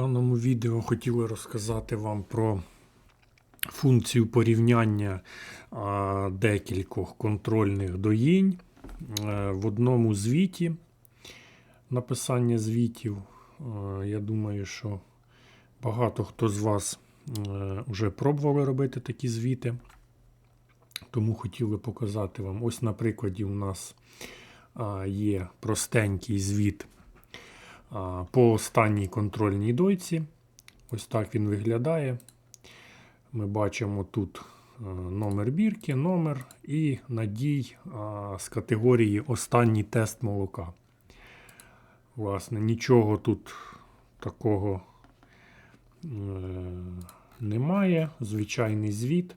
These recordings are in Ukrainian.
даному відео хотіли розказати вам про функцію порівняння декількох контрольних доїнь Е, в одному звіті. Написання звітів. Е, Я думаю, що багато хто з вас вже пробували робити такі звіти. Тому хотіли показати вам. Ось, на прикладі, у нас є простенький звіт по останній контрольній дойці. Ось так він виглядає. Ми бачимо тут номер бірки, номер і надій з категорії Останній тест молока. Власне, нічого тут такого е, немає. Звичайний звіт.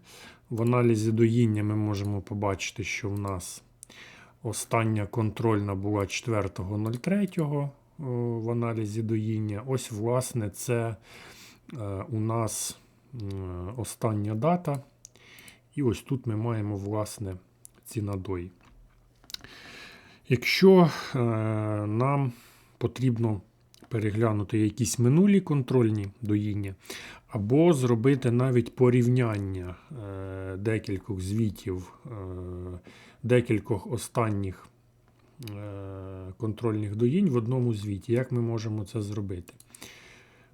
В аналізі доїння ми можемо побачити, що в нас остання контрольна була 4.03 в аналізі доїння. Ось, власне, це е, у нас е, остання дата. І ось тут ми маємо, власне, ці надої. Якщо е, нам потрібно переглянути якісь минулі контрольні доїння, або зробити навіть порівняння е, декількох звітів, е, декількох останніх е, контрольних доїнь в одному звіті. Як ми можемо це зробити?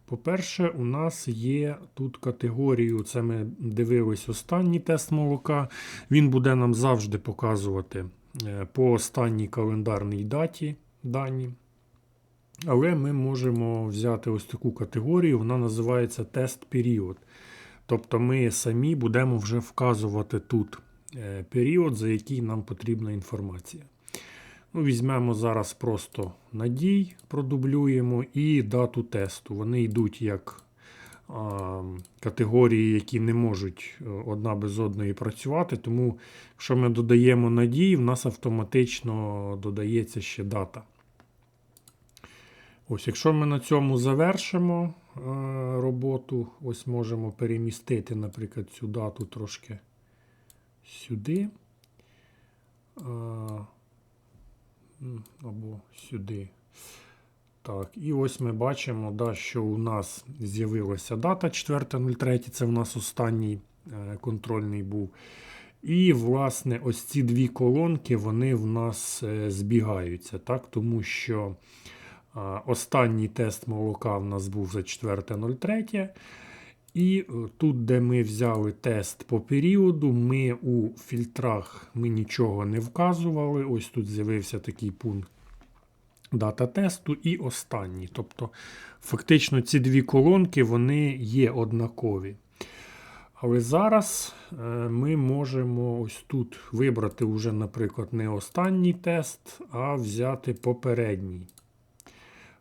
По-перше, у нас є тут категорію, це ми дивились останній тест молока. Він буде нам завжди показувати е, по останній календарній даті дані. Але ми можемо взяти ось таку категорію, вона називається тест період. Тобто ми самі будемо вже вказувати тут е, період, за який нам потрібна інформація. Ну, Візьмемо зараз просто надій, продублюємо і дату тесту. Вони йдуть як а, категорії, які не можуть е, одна без одної працювати. Тому, якщо ми додаємо надій, в нас автоматично додається ще дата. Ось, Якщо ми на цьому завершимо е, роботу, ось можемо перемістити, наприклад, цю дату трошки сюди. Е, або сюди. Так, І ось ми бачимо, да, що у нас з'явилася дата 4.03, це в нас останній е, контрольний був. І, власне, ось ці дві колонки вони в нас е, збігаються, так, тому що. Останній тест молока в нас був за 4.03. І е, тут, де ми взяли тест по періоду, ми у фільтрах ми нічого не вказували. Ось тут з'явився такий пункт дата тесту і останній. Тобто, фактично, ці дві колонки вони є однакові. Але зараз е, ми можемо ось тут вибрати вже, наприклад, не останній тест, а взяти попередній.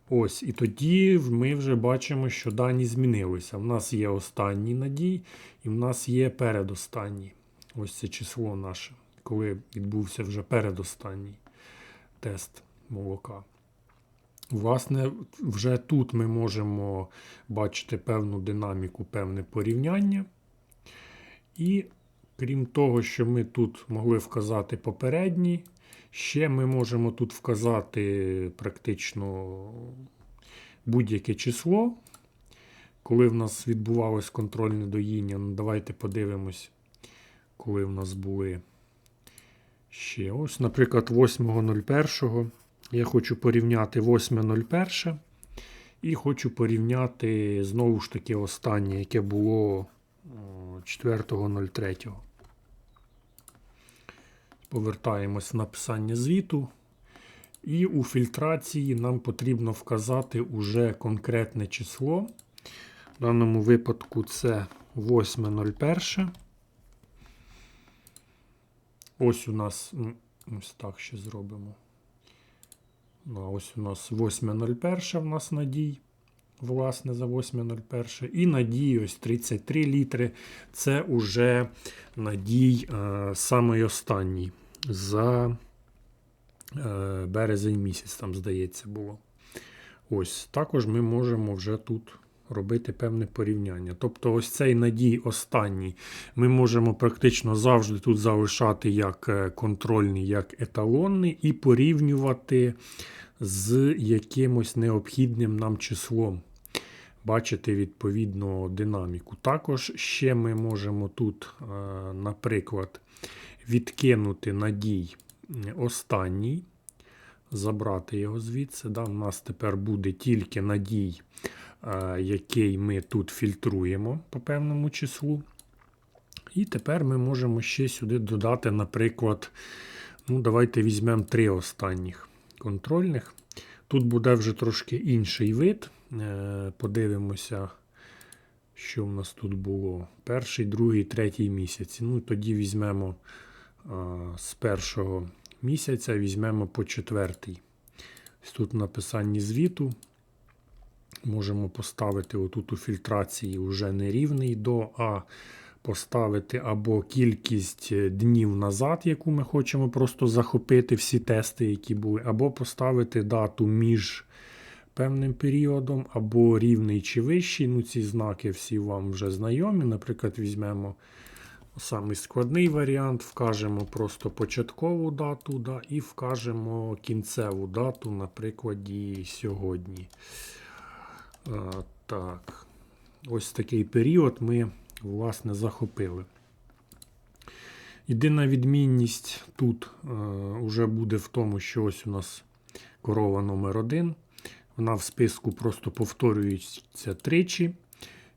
Ось, І тоді ми вже бачимо, що дані змінилися. У нас є останній надій, і в нас є передостанній. Ось це число наше, коли відбувся вже передостанній тест молока. Власне, вже тут ми можемо бачити певну динаміку, певне порівняння. І крім того, що ми тут могли вказати попередній Ще ми можемо тут вказати практично будь-яке число. Коли в нас відбувалось контрольне доїння, ну давайте подивимось, коли в нас були ще. Ось, наприклад, 8.01. Я хочу порівняти 8.01 і хочу порівняти знову ж таки останнє, яке було 4.03. Повертаємось в написання звіту. І у фільтрації нам потрібно вказати уже конкретне число. В даному випадку це 8.01. Ось у нас, ось так ще зробимо. Ну, ось у нас 8.01 в нас надій. Власне, за 8.01. І надій ось 33 літри. Це уже надій е, самий останній за е, березень місяць, там, здається, було. Ось також ми можемо вже тут робити певне порівняння. Тобто, ось цей надій останній ми можемо практично завжди тут залишати як е, контрольний, як еталонний, і порівнювати з якимось необхідним нам числом. Бачити відповідно динаміку. Також ще ми можемо тут, е, наприклад, відкинути надій останній, забрати його звідси. Да? У нас тепер буде тільки надій, е, який ми тут фільтруємо по певному числу. І тепер ми можемо ще сюди додати, наприклад, ну, давайте візьмемо три останніх контрольних. Тут буде вже трошки інший вид. Е, Подивимося, що в нас тут було. Перший, другий, третій місяці. Ну, тоді візьмемо з першого місяця, візьмемо по четвертий. Ось Тут в написанні звіту. Можемо поставити отут у фільтрації вже не рівний до, а поставити або кількість е, днів назад, яку ми хочемо просто захопити всі тести, які були, або поставити дату між певним періодом, або рівний чи вищий. Ну, ці знаки всі вам вже знайомі. Наприклад, візьмемо самий складний варіант, вкажемо просто початкову дату да, і вкажемо кінцеву дату, на прикладі сьогодні. А, так. Ось такий період ми власне захопили. Єдина відмінність тут е, вже буде в тому, що ось у нас корова номер 1 Вона в списку просто повторюється тричі.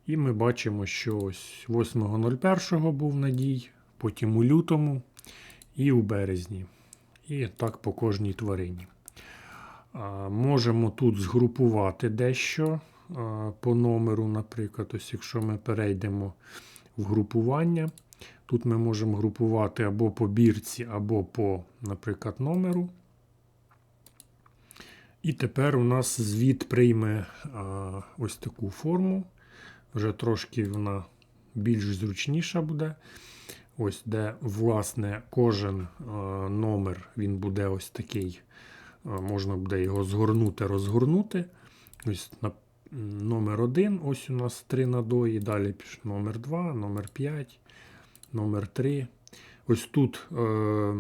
І ми бачимо, що ось 8.01 був надій, потім у лютому і у березні. І так по кожній тварині. Можемо тут згрупувати дещо по номеру, наприклад, ось якщо ми перейдемо в групування, тут ми можемо групувати або по бірці, або по, наприклад, номеру. І тепер у нас звіт прийме а, ось таку форму. Вже трошки вона більш зручніша буде. Ось де, власне, кожен а, номер він буде ось такий. А, можна буде його згорнути, розгорнути. Ось на номер 1, ось у нас три надої. Далі номер 2, номер 5, номер 3. Ось тут е,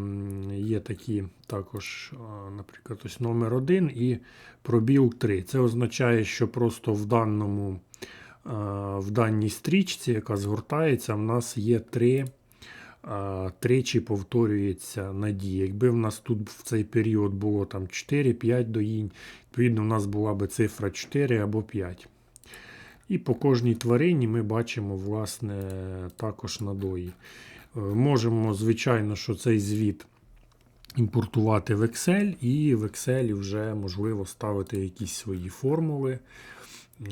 є такі також, е, наприклад, ось номер 1 і пробіл 3. Це означає, що просто в даному, е, в даній стрічці, яка згортається, в нас є 3. е, Тричі повторюється надія. Якби в нас тут в цей період було там 4-5 доїнь, відповідно, у нас була би цифра 4 або 5. І по кожній тварині ми бачимо, власне, також надої. Е, Можемо, звичайно, що цей звіт імпортувати в Excel, і в Excel вже можливо ставити якісь свої формули.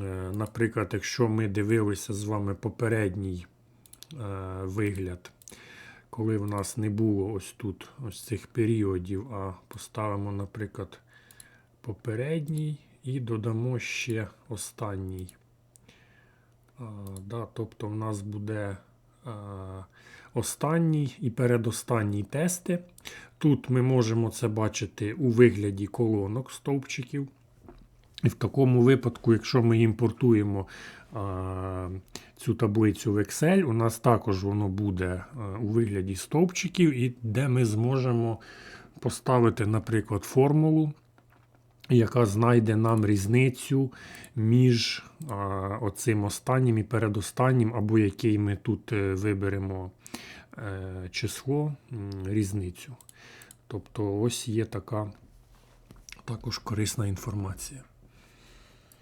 Е, Наприклад, якщо ми дивилися з вами попередній е, вигляд, коли в нас не було ось тут ось цих періодів, а поставимо, наприклад, попередній і додамо ще останній. Да, тобто в нас буде останній і передостанній тести. Тут ми можемо це бачити у вигляді колонок стовпчиків. І в такому випадку, якщо ми імпортуємо а, цю таблицю в Excel, у нас також воно буде а, у вигляді стовпчиків, і де ми зможемо поставити, наприклад, формулу, яка знайде нам різницю між оцим останнім і передостаннім, або який ми тут е, виберемо е, число, різницю. Тобто ось є така також корисна інформація.